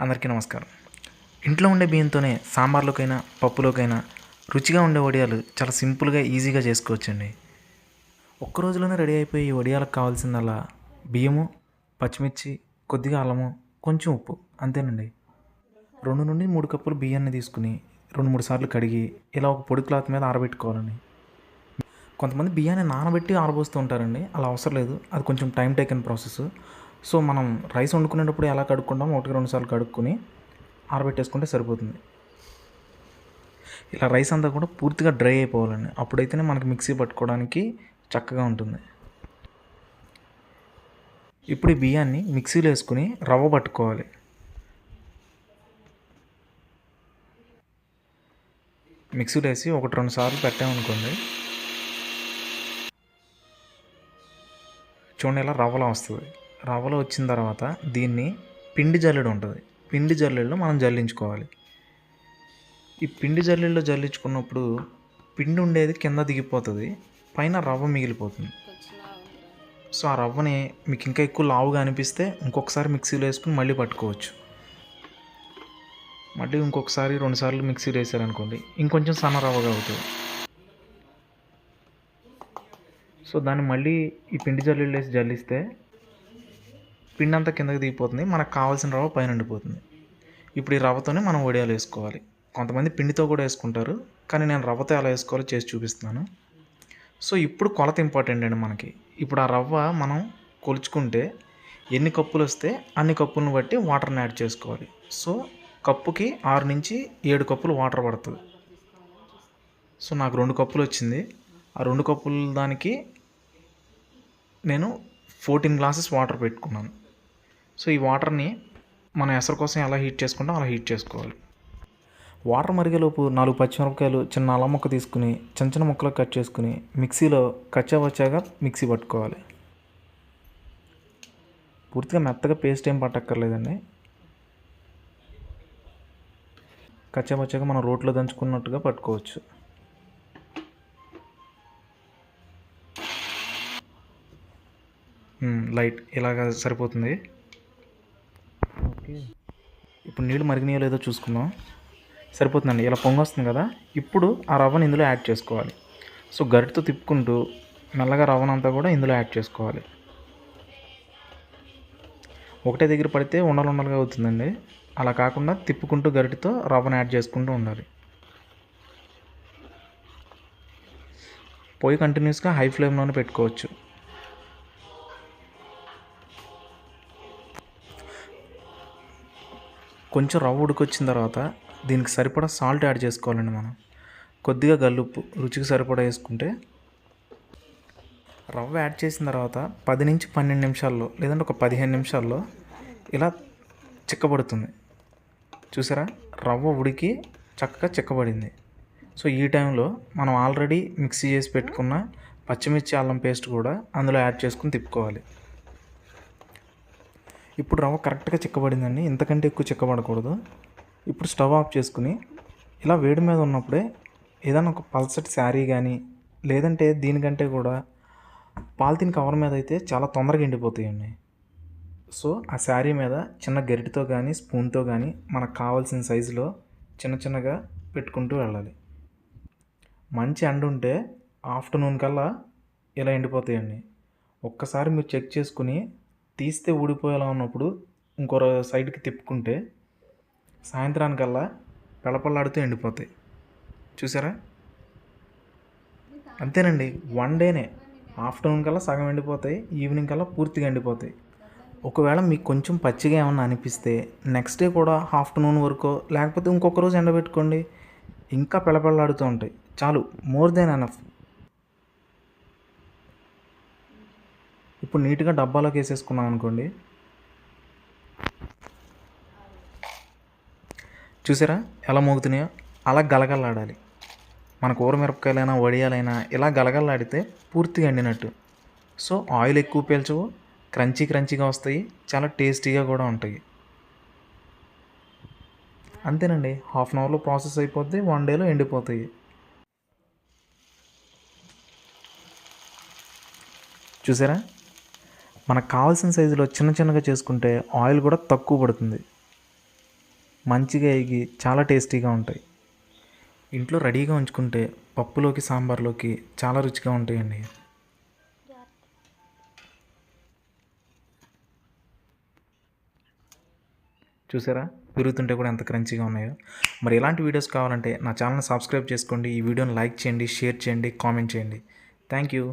అందరికీ నమస్కారం. ఇంట్లో ఉండే బియ్యంతోనే సాంబార్లోకైనా పప్పులోకైనా రుచిగా ఉండే వడియాలు చాలా సింపుల్గా ఈజీగా చేసుకోవచ్చండి. ఒక్క రోజులోనే రెడీ అయిపోయి ఈ వడియాలకు కావాల్సిందల్లా బియ్యము పచ్చిమిర్చి కొద్దిగా అల్లము కొంచెం ఉప్పు అంతేనండి. రెండు నుండి మూడు కప్పులు బియ్యాన్ని తీసుకుని రెండు మూడు సార్లు కడిగి ఇలా ఒక పొడి క్లాత్ మీద ఆరబెట్టుకోవాలండి. కొంతమంది బియ్యాన్ని నానబెట్టి ఆరబోస్తూ ఉంటారండి. అలా అవసరం లేదు. అది కొంచెం టైం టేకన్ ప్రాసెస్ సో మనం రైస్ వండుకునేటప్పుడు ఎలా కడుక్కుంటామో ఒకటి రెండు సార్లు కడుక్కొని ఆరబెట్టేసుకుంటే సరిపోతుంది. ఇలా రైస్ అంతా కూడా పూర్తిగా డ్రై అయిపోవాలండి. అప్పుడైతేనే మనకి మిక్సీ పట్టుకోవడానికి చక్కగా ఉంటుంది. ఇప్పుడు ఈ బియ్యాన్ని మిక్సీలో వేసుకుని రవ్వ పట్టుకోవాలి. మిక్సీలో వేసి ఒకటి రెండు సార్లు పెట్టామనుకోండి చూడండి ఇలా రవ్వలో వస్తుంది. రవ్వలో వచ్చిన తర్వాత దీన్ని పిండి జల్లెడు ఉంటుంది. పిండి జల్లెడలో మనం జల్లించుకోవాలి. ఈ పిండి జల్లెడలో జల్లించుకున్నప్పుడు పిండి ఉండేది కింద దిగిపోతుంది పైన రవ్వ మిగిలిపోతుంది. సో ఆ రవ్వని మీకు ఇంకా ఎక్కువ లావుగా అనిపిస్తే ఇంకొకసారి మిక్సీలో వేసుకుని మళ్ళీ పట్టుకోవచ్చు. మళ్ళీ ఇంకొకసారి రెండుసార్లు మిక్సీలో వేసారనుకోండి ఇంకొంచెం సన్న రవ్వగా అవుతుంది. సో దాన్ని మళ్ళీ ఈ పిండి జల్లీలు వేసి జల్లిస్తే పిండి అంతా కిందకి దిగిపోతుంది మనకు కావాల్సిన రవ్వ పైన ఉండిపోతుంది. ఇప్పుడు ఈ రవ్వతోనే మనం వడియాలు వేసుకోవాలి. కొంతమంది పిండితో కూడా వేసుకుంటారు కానీ నేను రవ్వతో ఎలా వేసుకోవాలో చేసి చూపిస్తున్నాను. సో ఇప్పుడు కొలత ఇంపార్టెంట్ అండి మనకి. ఇప్పుడు ఆ రవ్వ మనం కొలుచుకుంటే ఎన్ని కప్పులు వస్తే అన్ని కప్పులను బట్టి వాటర్ని యాడ్ చేసుకోవాలి. సో కప్పుకి ఆరు నుంచి ఏడు కప్పులు వాటర్ పడుతుంది. సో నాకు రెండు కప్పులు వచ్చింది. ఆ రెండు కప్పుల దానికి నేను ఫోర్టీన్ గ్లాసెస్ వాటర్ పెట్టుకున్నాను. సో ఈ వాటర్ని మన ఎసరు కోసం ఎలా హీట్ చేసుకుంటాం అలా హీట్ చేసుకోవాలి. వాటర్ మరిగేలోపు నాలుగు పచ్చిమిరపకాయలు చిన్న అల్లం ముక్క తీసుకుని చిన్న చిన్న ముక్కలు కట్ చేసుకుని మిక్సీలో కచ్చా వచ్చాక మిక్సీ పట్టుకోవాలి. పూర్తిగా మెత్తగా పేస్ట్ ఏం పట్టక్కర్లేదండి. కచ్చా వచ్చాక మనం రోట్లో దంచుకున్నట్టుగా పట్టుకోవచ్చు. లైట్ ఇలాగ సరిపోతుంది. మనకి ఇప్పుడు నీళ్ళు మరిగినాయో లేదో చూసుకుందాం. సరిపోతుందండి. ఇలా పొంగొస్తుంది కదా? ఇప్పుడు ఆ రవ్వను ఇందులో యాడ్ చేసుకోవాలి. సో గరిటతో తిప్పుకుంటూ మెల్లగా రవ్వనంతా కూడా ఇందులో యాడ్ చేసుకోవాలి. ఒకటే దగ్గర పడితే ఉండలు ఉండలుగా అవుతుందండి. అలా కాకుండా తిప్పుకుంటూ గరిటతో రవ్వను యాడ్ చేసుకుంటూ ఉండాలి. పొయ్యి కంటిన్యూస్గా హై ఫ్లేమ్లోనే పెట్టుకోవచ్చు. కొంచెం రవ్వ ఉడికొచ్చిన తర్వాత దీనికి సరిపడా సాల్ట్ యాడ్ చేసుకోవాలండి మనం. కొద్దిగా గల్లుప్పు రుచికి సరిపడా వేసుకుంటే రవ్వ యాడ్ చేసిన తర్వాత పది నుంచి పన్నెండు నిమిషాల్లో లేదంటే ఒక పదిహేను నిమిషాల్లో ఇలా చిక్కబడుతుంది. చూసారా? రవ్వ ఉడికి చక్కగా చిక్కబడింది. సో ఈ టైంలో మనం ఆల్రెడీ మిక్సీ చేసి పెట్టుకున్న పచ్చిమిర్చి అల్లం పేస్ట్ కూడా అందులో యాడ్ చేసుకుని తిప్పుకోవాలి. ఇప్పుడు రవ్వ కరెక్ట్గా చిక్కబడిందండి. ఇంతకంటే ఎక్కువ చిక్కబడకూడదు. ఇప్పుడు స్టవ్ ఆఫ్ చేసుకుని ఇలా వేడి మీద ఉన్నప్పుడే ఏదైనా ఒక పల్సటి శారీ కానీ లేదంటే దీనికంటే కూడా పాలిథిన్ కవర్ మీద అయితే చాలా తొందరగా ఎండిపోతాయండి. సో ఆ శారీ మీద చిన్న గరిటతో కానీ స్పూన్తో కానీ మనకు కావాల్సిన సైజులో చిన్న చిన్నగా పెట్టుకుంటూ వెళ్ళాలి. మంచి ఎండ ఉంటే ఆఫ్టర్నూన్ కల్లా ఇలా ఎండిపోతాయండి. ఒక్కసారి మీరు చెక్ చేసుకుని తీస్తే ఊడిపోయేలా ఉన్నప్పుడు ఇంకో సైడ్కి తిప్పుకుంటే సాయంత్రానికల్లా పెళపళ్ళాడుతూ ఎండిపోతాయి. చూసారా? అంతేనండి. వన్ డేనే. ఆఫ్టర్నూన్ కల్లా సగం ఎండిపోతాయి. ఈవినింగ్ కల్లా పూర్తిగా ఎండిపోతాయి. ఒకవేళ మీకు కొంచెం పచ్చిగా ఏమన్నా అనిపిస్తే నెక్స్ట్ డే కూడా ఆఫ్టర్నూన్ వరకు లేకపోతే ఇంకొక రోజు ఎండబెట్టుకోండి. ఇంకా పిలపళ్ళాడుతూ ఉంటాయి. చాలు. More than enough. ఇప్పుడు నీట్గా డబ్బాలోకి వేసేసుకున్నాం అనుకోండి. చూసారా? ఎలా మోగుతున్నాయో? అలా గలగల్లాడాలి. మన కూర మిరపకాయలైనా వడియాలైనా ఇలా గలగల్లాడితే పూర్తిగా ఎండినట్టు. సో ఆయిల్ ఎక్కువ పీల్చవు క్రంచీ క్రంచీగా వస్తాయి చాలా టేస్టీగా కూడా ఉంటాయి. అంతేనండి. హాఫ్ అన్ అవర్లో ప్రాసెస్ అయిపోద్ది వన్ డేలో ఎండిపోతాయి. చూసారా? మనకు కావాల్సిన సైజులో చిన్న చిన్నగా చేసుకుంటే ఆయిల్ కూడా తక్కువ పడుతుంది. మంచిగా ఎగి చాలా టేస్టీగా ఉంటాయి. ఇంట్లో రెడీగా ఉంచుకుంటే పప్పులోకి సాంబార్లోకి చాలా రుచిగా ఉంటాయండి. చూసారా? పెరుగుతుంటే కూడా ఎంత క్రంచిగా ఉన్నాయో. మరి ఇలాంటి వీడియోస్ కావాలంటే నా ఛానల్ని సబ్స్క్రైబ్ చేసుకోండి. ఈ వీడియోని లైక్ చేయండి షేర్ చేయండి కామెంట్ చేయండి. Thank you.